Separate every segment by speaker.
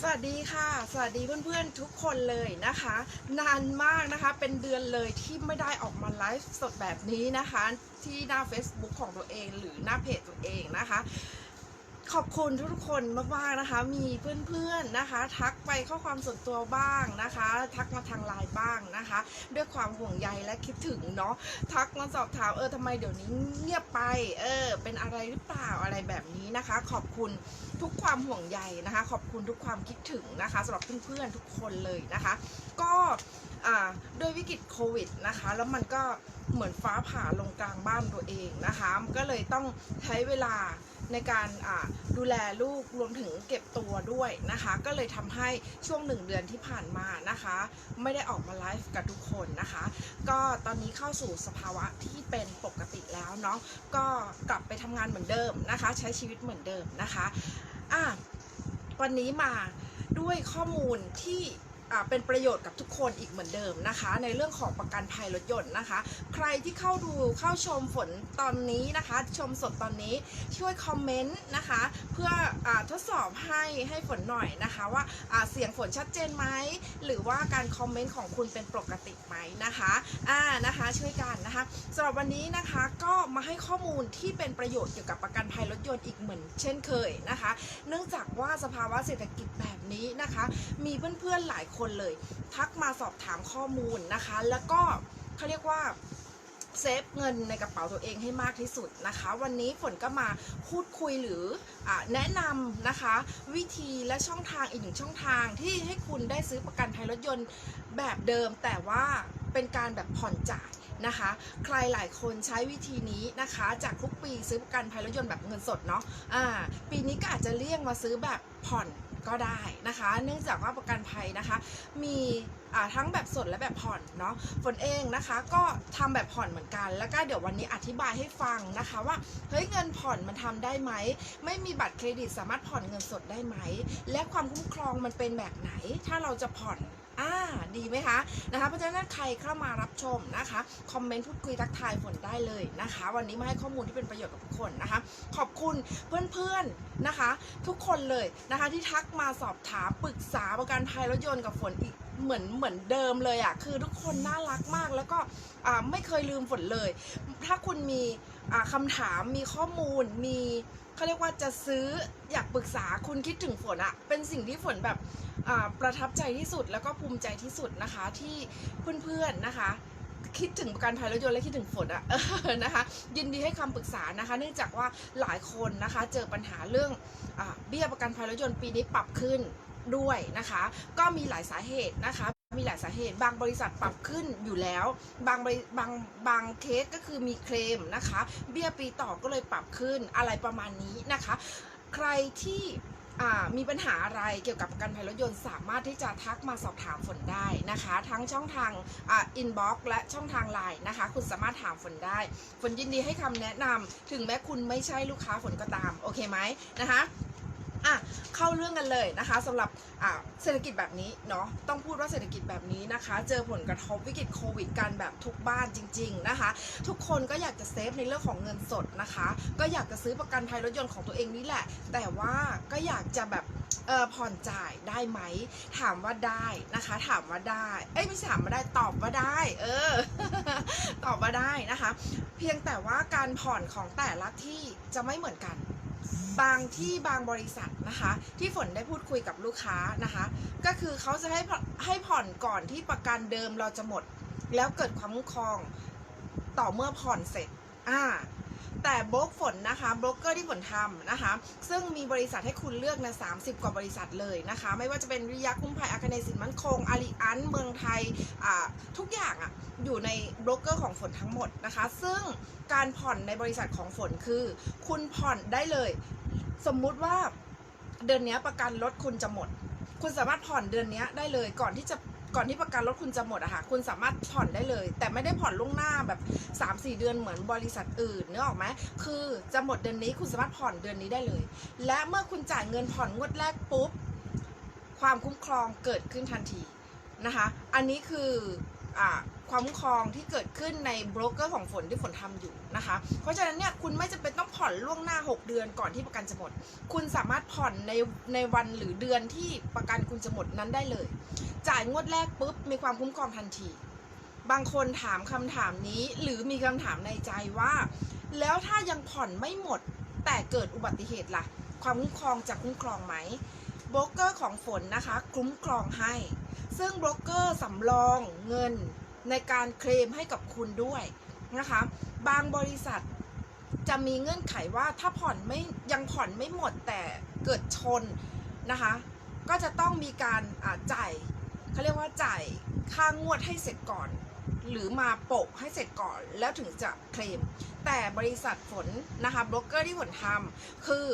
Speaker 1: สวัสดีค่ะ สวัสดีเพื่อนๆทุกคนเลยนะคะ นานมากนะคะเป็นเดือนเลยที่ไม่ได้ออกมาไลฟ์สดแบบนี้นะคะ ที่หน้า Facebook ของตัวเองหรือหน้าเพจตัวเองนะคะ ขอบคุณทุกคนมากๆนะคะ มีเพื่อนๆนะคะ ทักไปข้อความส่วนตัวบ้างนะคะ ทักมาทางไลน์บ้างนะคะ ด้วยความห่วงใยและคิดถึงเนาะทักมาสอบถามเออทำไมเดี๋ยวนี้เงียบไปเออเป็นอะไรหรือเปล่าอะไรแบบนี้นะคะ ขอบคุณทุกความห่วงใยนะคะ ขอบคุณทุกความคิดถึงนะคะสำหรับเพื่อนๆทุกคนเลยนะคะ ก็โดยวิกฤตโควิดนะคะ แล้วมันก็เหมือนฟ้าผ่าลงกลางบ้านตัวเองนะคะก็เลยต้องใช้เวลา ในการดูแลลูกรวมถึงเก็บตัวด้วยนะคะ ก็เลยทำให้ช่วงหนึ่งเดือนที่ผ่านมานะคะ ไม่ได้ออกมาไลฟ์กับทุกคนนะคะ ก็ตอนนี้เข้าสู่สภาวะที่เป็นปกติแล้วเนาะก็กลับไปทำงานเหมือนเดิมนะคะ ใช้ชีวิตเหมือนเดิมนะคะอะวันนี้มาด้วยข้อมูลที่ เป็นประโยชน์กับทุกคนอีกเหมือนเดิมนะคะ ในเรื่องของประกันภัยรถยนต์นะคะ ใครที่เข้าดูเข้าชมฝนตอนนี้นะคะ ชมสดตอนนี้ช่วยคอมเมนต์นะคะ เพื่ออทดสอบให้ให้ฝนหน่อยนะคะ ว่าเสียงฝนชัดเจนไหมหรือว่าการคอมเมนต์ของคุณเป็นปกติไหมนะคะอ่านะคะช่วยกันนะคะสำหรับวันนี้นะคะก็มาให้ข้อมูลที่เป็นประโยชน์เกี่ยวกับประกันภัยรถยนต์อีกเหมือน เช่นเคยนะคะ เนื่องจากว่าสภาวะเศรษฐกิจแบบนี้นะคะ มีเพื่อนๆหลายคนเลย ทักมาสอบถามข้อมูลนะคะ แล้วก็เขาเรียกว่าเซฟเงินในกระเป๋าตัวเองให้มากที่สุดนะคะ วันนี้ฝนก็มาพูดคุยหรืออแนะนำนะคะ วิธีและช่องทางอีกหนึ่งช่องทางที่ให้คุณได้ซื้อประกันภัยรถยนต์แบบเดิม แต่ว่าเป็นการแบบผ่อนจ่ายนะคะ ใครหลายคนใช้วิธีนี้นะคะ จากทุกปีซื้อประกันภัยรถยนต์แบบเงินสดเนาะอ่าปีนี้ก็อาจจะเลี่ยงมาซื้อแบบผ่อน ก็ได้นะคะ เนื่องจากว่าประกันภัยนะคะ มีทั้งแบบสดและแบบผ่อนเนาะฝนเองนะคะก็ทำแบบผ่อนเหมือนกัน แล้วก็เดี๋ยววันนี้อธิบายให้ฟังนะคะว่าเฮ้ยเงินผ่อนมันทำได้ไหม ไม่มีบัตรเครดิตสามารถผ่อนเงินสดได้ไหม และความคุ้มครองมันเป็นแบบไหน ถ้าเราจะผ่อน อ่าดีไหมคะนะคะเพราะฉะนั้นใครเข้ามารับชมนะคะคอมเมนต์พูดคุยทักทายฝนได้เลยนะคะ วันนี้มาให้ข้อมูลที่เป็นประโยชน์กับทุกคนนะคะ ขอบคุณเพื่อนๆนะคะ ทุกคนเลยนะคะที่ทักมาสอบถามปรึกษาประกันภัยรถยนต์กับฝนอีกเหมือนเหมือนเดิมเลยอะ่ะคือทุกคนน่ารักมากแล้วก็ไม่เคยลืมฝนเลย ถ้าคุณมี คำถามมีข้อมูลมีเขาเรียกว่าจะซื้ออยากปรึกษาคุณคิดถึงฝนอะเป็นสิ่งที่ฝนแบบประทับใจที่สุดแล้วก็ภูมิใจที่สุดนะคะที่เพื่อนๆนะคะ คิดถึงประกันภัยรถยนต์และคิดถึงฝนอะนะคะ ยินดีให้คำปรึกษานะคะ เนื่องจากว่าหลายคนนะคะ เจอปัญหาเรื่องอเบี้ยประกันภัยรถยนต์ปีนี้ปรับขึ้นด้วยนะคะ ก็มีหลายสาเหตุนะคะ มีหลายสาเหตุ บางบริษัทปรับขึ้นอยู่แล้ว บางบริบางบางเคสก็คือมีเคลมนะคะ เบี้ยปีต่อก็เลยปรับขึ้นอะไรประมาณนี้นะคะ ใครที่มีปัญหาอะไรเกี่ยวกับประกันภัยรถยนต์สามารถที่จะทักมาสอบถามฝนได้นะคะ ทั้งช่องทางอินบ็อกซ์และช่องทางไลน์นะคะ คุณสามารถถามฝนได้ ฝนยินดีให้คำแนะนำถึงแม้คุณไม่ใช่ลูกค้าฝนก็ตาม โอเคไหมนะคะ อะเข้าเรื่องกันเลยนะคะสำหรับอ่าเศรษฐกิจแบบนี้เนาะต้องพูดว่าเศรษฐกิจแบบนี้นะคะ เจอผลกระทบวิกฤตโควิดกันแบบทุกบ้านจริง ๆนะคะ ทุกคนก็อยากจะเซฟในเรื่องของเงินสดนะคะ ก็อยากจะซื้อประกันภัยรถยนต์ของตัวเองนี่แหละ แต่ว่าก็อยากจะแบบเออผ่อนจ่ายได้ไหม ถามว่าได้นะคะ ถามว่าได้ เอ้ยไม่ใช่ถามว่าได้ตอบว่าได้ เออ ตอบว่าได้นะคะ เพียงแต่ว่าการผ่อนของแต่ละที่จะไม่เหมือนกัน บางที่บางบริษัทนะคะ ที่ฝนได้พูดคุยกับลูกค้านะคะ ก็คือเขาจะให้ให้ผ่อนก่อนที่ประกันเดิมเราจะหมด แล้วเกิดความคุ้มครองต่อเมื่อผ่อนเสร็จอ่า แต่โบรกฝนนะคะโบรกเกอร์ที่ฝนทำนะคะ ซึ่งมีบริษัทให้คุณเลือกนะ30 กว่าบริษัทเลยนะคะ ไม่ว่าจะเป็นริยะคุ้มภัยอาคเนสินมั่นคงอาริอันเมืองไทยทุกอย่างอะ่ะอยู่ในโบรกเกอร์ของฝนทั้งหมดนะคะ ซึ่งการผ่อนในบริษัทของฝนคือ คุณผ่อนได้เลย สมมุติว่าเดือนนี้ประกันรถคุณจะหมด คุณสามารถผ่อนเดือนนี้ได้เลยก่อนที่จะ ก่อนที่ประกันรถคุณจะหมดอะค่ะ คุณสามารถผ่อนได้เลย แต่ไม่ได้ผ่อนล่วงหน้าแบบ 3-4 เดือนเหมือนบริษัทอื่นเนึกอออกไหมคือจะหมดเดือนนี้คุณสามารถผ่อนเดือนนี้ได้เลย และเมื่อคุณจ่ายเงินผ่อนงวดแรกปุ๊บความคุ้มครองเกิดขึ้นทันทีนะคะ อันนี้คืออความคุ้มครองที่เกิดขึ้นในโบรกเกอร์ของฝนที่ฝนทำอยู่นะคะ เพราะฉะนั้นเนี่ยคุณไม่จำเป็นต้องผ่อนล่วงหน้า 6 เดือนก่อนที่ประกันจะหมด คุณสามารถผ่อนในในวันหรือเดือนที่ประกันคุณจะหมดนั้นได้เลย จ่ายงวดแรกปุ๊บมีความคุ้มครองทันที บางคนถามคำถามนี้หรือมีคำถามในใจว่า แล้วถ้ายังผ่อนไม่หมดแต่เกิดอุบัติเหตุล่ะ ความคุ้มครองจะคุ้มครองไหมโบรกเกอร์ของฝนนะคะคุ้มครองให้ ซึ่งโบรกเกอร์สำรองเงินในการเคลมให้กับคุณด้วยนะคะ บางบริษัทจะมีเงื่อนไขว่าถ้าผ่อนไม่ยังผ่อนไม่หมดแต่เกิดชนนะคะ ก็จะต้องมีการจ่าย เขาเรียกว่าจ่ายค่างวดให้เสร็จก่อน หรือมาโปะให้เสร็จก่อนแล้วถึงจะเคลม แต่บริษัทฝนนะคะบล็อกเกอร์ที่ฝนทำคือ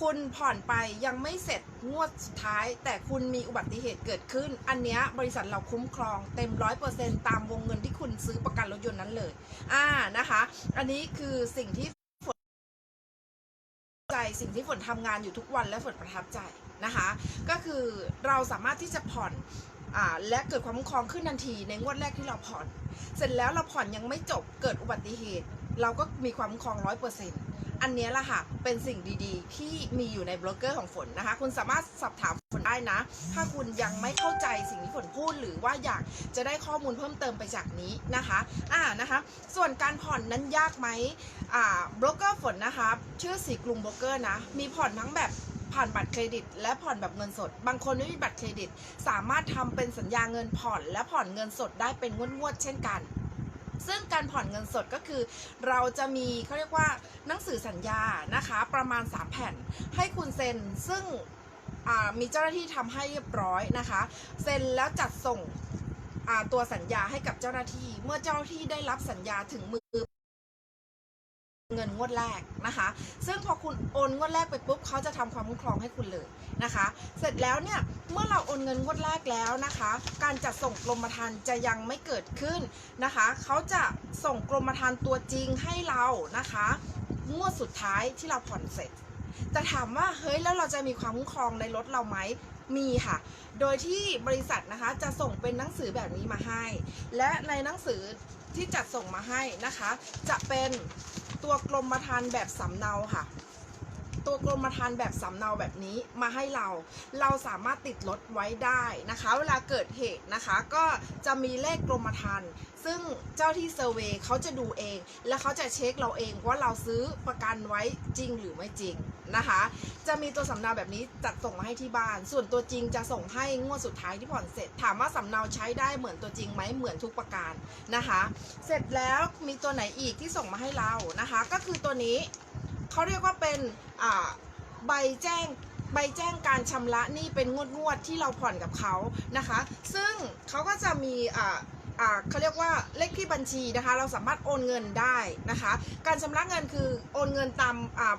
Speaker 1: คุณผ่อนไปยังไม่เสร็จงวดสุดท้าย แต่คุณมีอุบัติเหตุเกิดขึ้น อันเนี้ยบริษัทเราคุ้มครองเต็มร้อยเปอร์เซ็นตามวงเงินที่คุณซื้อประกันรถยนต์นั้นเลย อ่านะคะ อันนี้คือสิ่งที่ฝนใจสิ่งที่ฝนทำงานอยู่ทุกวันและฝนประทับใจนะคะ ก็คือเราสามารถที่จะผ่อน และเกิดความคุ้มครองขึ้นทันทีในงวดแรกที่เราผ่อน เสร็จแล้วเราผ่อนยังไม่จบเกิดอุบัติเหตุ เราก็มีความคุ้มครองร้อยเปอร์เซ็นต์อันนี้แหละค่ะ เป็นสิ่งดีๆ ที่มีอยู่ในบล็อกเกอร์ของฝนนะคะ คุณสามารถสอบถามฝนได้นะ ถ้าคุณยังไม่เข้าใจสิ่งที่ฝนพูด หรือว่าอยากจะได้ข้อมูลเพิ่มเติมไปจากนี้นะคะอ่านะคะ ส่วนการผ่อนนั้นยากไหมอ่าบล็อกเกอร์ฝนนะคะชื่อสีกรุงบล็อกเกอร์นะ มีผ่อนทั้งแบบ ผ่านบัตรเครดิต และผ่อนแบบเงินสด บางคนไม่มีบัตรเครดิต สามารถทำเป็นสัญญาเงินผ่อน และผ่อนเงินสดได้เป็นงวดๆเช่นกันซึ่งการผ่อนเงินสดก็คือ เราจะมีเขาเรียกว่าหนังสือสัญญานะคะ ประมาณ 3 แผ่น ให้คุณเซ็นซึ่งมีเจ้าหน้าที่ทำให้เรียบร้อยนะคะ เซ็นแล้วจัดส่งตัวสัญญาให้กับเจ้าหน้าที่ เมื่อเจ้าหน้าที่ได้รับสัญญาถึงมือ เงินงวดแรกนะคะ ซึ่งพอคุณโอนงวดแรกไปปุ๊บเขาจะทำความคุ้มครองให้คุณเลยนะคะ เสร็จแล้วเนี่ยเมื่อเราโอนเงินงวดแรกแล้วนะคะ การจัดส่งกรมธรรม์จะยังไม่เกิดขึ้นนะคะเขาจะส่งกรมธรรม์ตัวจริงให้เรานะคะงวดสุดท้ายที่เราผ่อนเสร็จแต่ถามว่าเฮ้ยแล้วเราจะมีความคุ้มครองในรถเราไหมมีค่ะ โดยที่บริษัทนะคะจะส่งเป็นหนังสือแบบนี้มาให้ และในหนังสือที่จัดส่งมาให้นะคะ จะเป็น ตัวกรมธรรม์แบบสำเนาค่ะ ตัวกรมธรรม์แบบสำเนาแบบนี้มาให้เรา เราสามารถติดรถไว้ได้นะคะ เวลาเกิดเหตุนะคะ ก็จะมีเลขกรมธรรม์ซึ่งเจ้าที่เซอร์เวยเขาจะดูเอง และเขาจะเช็คเราเองว่าเราซื้อประกันไว้จริงหรือไม่จริง นะคะ จะมีตัวสำเนาแบบนี้จัดส่งมาให้ที่บ้าน ส่วนตัวจริงจะส่งให้งวดสุดท้ายที่ผ่อนเสร็จ ถามว่าสำเนาใช้ได้เหมือนตัวจริงไหมเหมือนทุกประการนะคะ เสร็จแล้วมีตัวไหนอีกที่ส่งมาให้เรานะคะ ก็คือตัวนี้เขาเรียกว่าเป็นใบแจ้งใบแจ้งการชำระหนี้เป็นงวดงวดที่เราผ่อนกับเขานะคะ ซึ่งเขาก็จะมีอ่า เขาเรียกว่าเลขที่บัญชีนะคะ เราสามารถโอนเงินได้นะคะ การชำระเงินคือโอนเงินตาม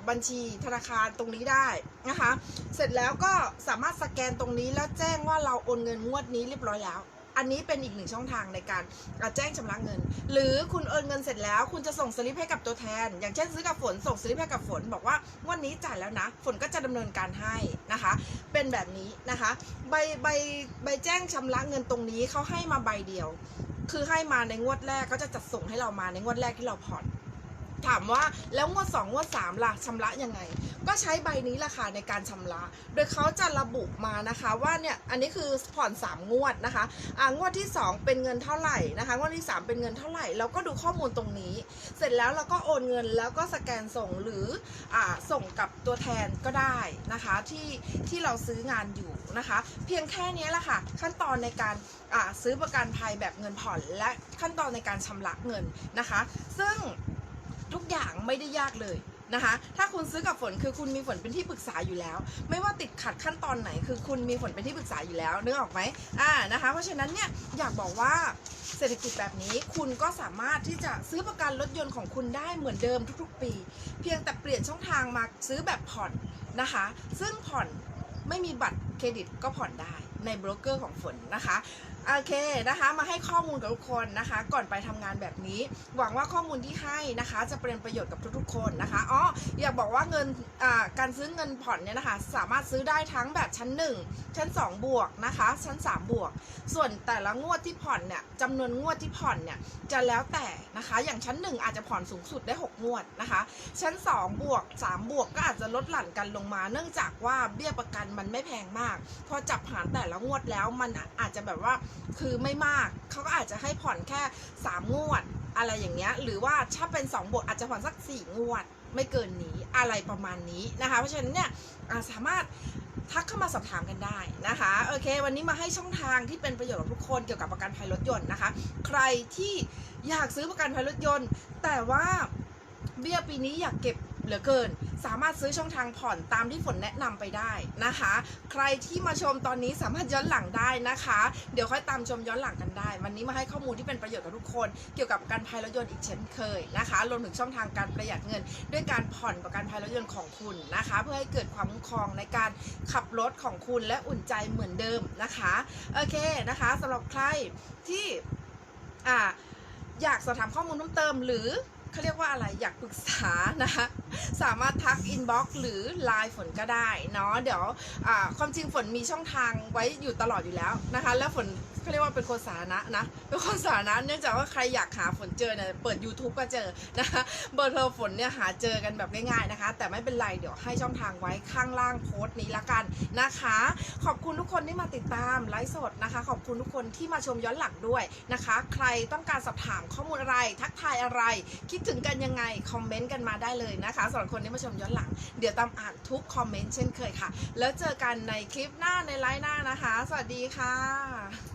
Speaker 1: บัญชีธนาคารตรงนี้ได้นะคะ เสร็จแล้วก็สามารถสแกนตรงนี้แล้วแจ้งว่าเราโอนเงินงวดนี้เรียบร้อยแล้ว อันนี้เป็นอีกหนึ่งช่องทางในการแจ้งชำระเงิน หรือคุณโอนเงินเสร็จแล้ว คุณจะส่งสลิปให้กับตัวแทน อย่างเช่นซื้อกับฝนส่งสลิปให้กับฝน บอกว่างวันนี้จ่ายแล้วนะ ฝนก็จะดำเนินการให้นะคะ เป็นแบบนี้นะคะ ใบใบใบแจ้งชำระเงินตรงนี้เขาให้มาใบเดียว คือให้มาในงวดแรกก็จะจัดส่งให้เรามาในงวดแรกที่เราผ่อน ถามว่าแล้วงวด2งวด3ล่ะชำระยังไง ก็ใช้ใบนี้แหละค่ะในการชำระ โดยเขาจะระบุมานะคะว่าเนี่ยอันนี้คือผ่อน 3 งวดนะคะอ่างวดที่ 2 เป็นเงินเท่าไหร่นะคะงวดที่ 3 เป็นเงินเท่าไหร่เราก็ดูข้อมูลตรงนี้ เสร็จแล้วเราก็โอนเงินแล้วก็สแกนส่งหรืออ่าส่งกับตัวแทนก็ได้นะคะที่ที่เราซื้องานอยู่นะคะ เพียงแค่นี้แหละค่ะขั้นตอนในการอ่าซื้อประกันภัยแบบเงินผ่อนและขั้นตอนในการชำระเงินนะคะ ซึ่ง ทุกอย่างไม่ได้ยากเลยนะคะ ถ้าคุณซื้อกับฝนคือคุณมีฝนเป็นที่ปรึกษาอยู่แล้ว ไม่ว่าติดขัดขั้นตอนไหน คือคุณมีฝนเป็นที่ปรึกษาอยู่แล้วนึกออกไหมอ่านะคะ เพราะฉะนั้นเนี่ยอยากบอกว่าเศรษฐกิจแบบนี้คุณก็สามารถที่จะซื้อประกันรถยนต์ของคุณได้เหมือนเดิมทุกๆ ปี เพียงแต่เปลี่ยนช่องทางมาซื้อแบบผ่อนนะคะ ซึ่งผ่อนไม่มีบัตรเครดิตก็ผ่อนได้ในโบรกเกอร์ของฝนนะคะ โอเคนะคะมาให้ข้อมูลกับทุกคนนะคะ ก่อนไปทำงานแบบนี้ หวังว่าข้อมูลที่ให้นะคะ จะเป็นประโยชน์กับทุกๆคนนะคะอ๋ออยากบอกว่าเงินการซื้อเงินผ่อนเนี่ยนะคะสามารถซื้อได้ทั้งแบบชั้น 1 ชั้น 2 บวกนะคะ ชั้น 3 บวก ส่วนแต่ละงวดที่ผ่อนเนี่ยจำนวนงวดที่ผ่อนเนี่ยจะแล้วแต่นะคะ อย่างชั้น 1 อาจจะผ่อนสูงสุดได้ 6 งวดนะคะ ชั้น 2 บวก 3 บวกก็อาจจะลดหลั่นกันลงมา เนื่องจากว่าเบี้ยประกันมันไม่แพงมากพอจับหารแต่ละงวดแล้วมันอาจจะแบบว่าคือไม่มากเขาก็อาจจะให้ผ่อนแค่3งวด อะไรอย่างเงี้ย หรือว่าถ้าเป็น2บวกอาจจะผ่อนสัก4งวด ไม่เกินนี้อะไรประมาณนี้นะคะ เพราะฉะนั้นเนี่ยาสามารถทักเข้ามาสอบถามกันได้นะคะโอเค วันนี้มาให้ช่องทางที่เป็นประโยชน์กับทุกคนเกี่ยวกับประกันภัยรถยนต์นะคะ ใครที่อยากซื้อประกันภัยรถยนต์ แต่ว่าเบี้ยปีนี้อยากเก็บ เหลือเกิน สามารถซื้อช่องทางผ่อนตามที่ฝนแนะนำไปได้นะคะ ใครที่มาชมตอนนี้สามารถย้อนหลังได้นะคะ เดี๋ยวค่อยตามชมย้อนหลังกันได้ วันนี้มาให้ข้อมูลที่เป็นประโยชน์กับทุกคน เกี่ยวกับประกันภัยรถยนต์อีกเช่นเคยนะคะรวมถึงช่องทางการประหยัดเงิน ด้วยการผ่อนประกันภัยรถยนต์ของคุณนะคะ เพื่อให้เกิดความคุ้มครองในการขับรถของคุณและอุ่นใจเหมือนเดิมนะคะโอเคนะคะสำหรับใครที่อ่าอยากสอบถามข้อมูลเพิ่มเติมหรือ เขาเรียกว่าอะไรอยากปรึกษานะคะสามารถทักอินบ็อกซ์หรือไลน์ฝนก็ได้เนาะเดี๋ยวความจริงฝนมีช่องทางไว้อยู่ตลอดอยู่แล้วนะคะ แล้วฝน เขาเรียกว่าเป็นคนสาธารณะนะ เป็นคนสาธารณะเนื่องจากว่าใครอยากหาฝนเจอเนี่ยเปิด YouTube ก็เจอนะคะเบอร์โทรฝนเนี่ยหาเจอกันแบบง่ายๆนะคะ แต่ไม่เป็นไรเดี๋ยวให้ช่องทางไว้ข้างล่างโพสต์นี้ละกันนะคะ ขอบคุณทุกคนที่มาติดตามไลฟ์สดนะคะ ขอบคุณทุกคนที่มาชมย้อนหลังด้วยนะคะ ใครต้องการสอบถามข้อมูลอะไร ทักทายอะไร คิดถึงกันยังไงคอมเมนต์กันมาได้เลยนะคะสำหรับคนที่มาชมย้อนหลัง เดี๋ยวตามอ่านทุกคอมเมนต์เช่นเคยค่ะ แล้วเจอกันในคลิปหน้าในไลฟ์หน้านะคะ สวัสดีค่ะ